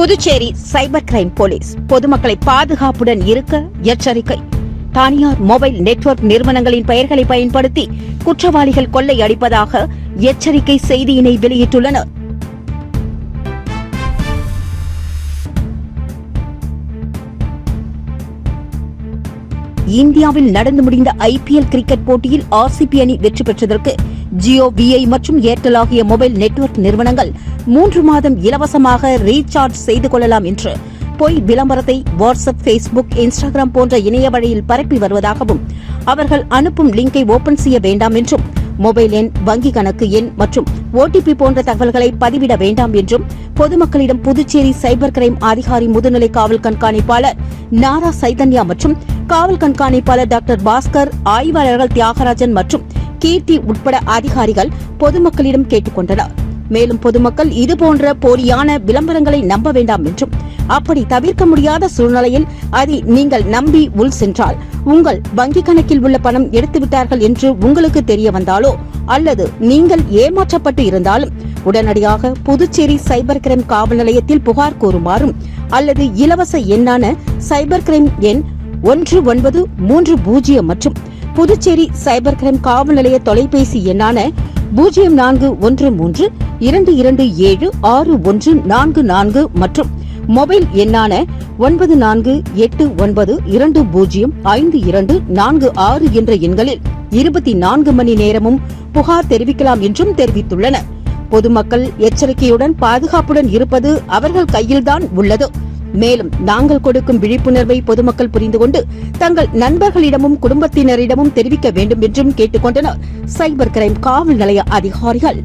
Puducherry cyber crime police பொதுமக்களை பாதுகாப்புடன் இருக்க எச்சரிக்கை. தனியார் மொபைல் நெட்வொர்க் நிறுவனங்களின் பெயர்களை பயன்படுத்தி குற்றவாளிகள் கொள்ளை அடிப்பதாக எச்சரிக்கை செய்தியினை வெளியிட்டுள்ளனர். இந்தியாவில் நடந்து முடிந்த ஐபிஎல் கிரிக்கெட் போட்டியில் ஆர்சிபி அணி வெற்றி பெற்றதற்கு ஜியோ விஐ மற்றும் ஏர்டெல் ஆகிய மொபைல் நெட்வொர்க் நிறுவனங்கள் மூன்று மாதம் இலவசமாக ரீசார்ஜ் செய்து கொள்ளலாம் என்று பொய் விளம்பரத்தை வாட்ஸ்அப் ஃபேஸ்புக் இன்ஸ்டாகிராம் போன்ற இணைய வழியில் பரப்பி வருவதாகவும் அவர்கள் அனுப்பும் லிங்கை ஓபன் செய்ய வேண்டாம் என்றும் மொபைல் எண் வங்கி கணக்கு எண் மற்றும் ஓடிபி போன்ற தகவல்களை பதிவிட வேண்டாம் என்றும் பொதுமக்களிடம் புதுச்சேரி சைபர் கிரைம் அதிகாரி முதுநிலை காவல் கண்காணிப்பாளர் நாரா சைதன்யா மற்றும் காவல் கண்காணிப்பாளர் டாக்டர் பாஸ்கர் ஆய்வாளர்கள் தியாகராஜன் மற்றும் கீர்த்தி உட்பட அதிகாரிகள் பொதுமக்களிடம் கேட்டுக் கொண்டனா் மேலும் பொதுமக்கள் இதுபோன்ற போலியான விளம்பரங்களை நம்ப வேண்டாம் என்றும் அப்படி தவிர்க்க முடியாத சூழ்நிலையில் அதை நீங்கள் நம்பி உள் சென்றால் உங்கள் வங்கிக் கணக்கில் உள்ள பணம் எடுத்துவிட்டார்கள் என்று உங்களுக்கு தெரிய வந்தாலோ அல்லது நீங்கள் ஏமாற்றப்பட்டு இருந்தாலும் உடனடியாக புதுச்சேரி சைபர் கிரைம் காவல் நிலையத்தில் புகார் கூறுமாறும் அல்லது இலவச எண்ணான சைபர் கிரைம் எண் ஒன்று ஒன்பது மூன்று பூஜ்ஜியம் மற்றும் புதுச்சேரி சைபர் கிரைம் காவல் நிலைய தொலைபேசி எண்ணான பூஜ்ஜியம் நான்கு ஒன்று மூன்று இரண்டு இரண்டு ஏழு ஆறு ஒன்று நான்கு நான்கு மற்றும் மொபைல் எண்ணான ஒன்பது நான்கு எட்டு ஒன்பது இரண்டு பூஜ்ஜியம் ஐந்து இரண்டு நான்கு ஆறு என்ற எண்களில் இருபத்தி நான்கு மணி நேரமும் புகார் தெரிவிக்கலாம் என்றும் தெரிவித்துள்ளனர். பொதுமக்கள் எச்சரிக்கையுடன் பாதுகாப்புடன் இருப்பது அவர்கள் கையில்தான் உள்ளது. மேலும் நாங்கள் கொடுக்கும் விழிப்புணர்வை பொதுமக்கள் புரிந்து கொண்டு தங்கள் நண்பர்களிடமும் குடும்பத்தினரிடமும் தெரிவிக்க வேண்டும் என்றும் கேட்டுக்கொண்டனர். சைபர் கிரைம் காவல் நிலைய அதிகாரிகள்.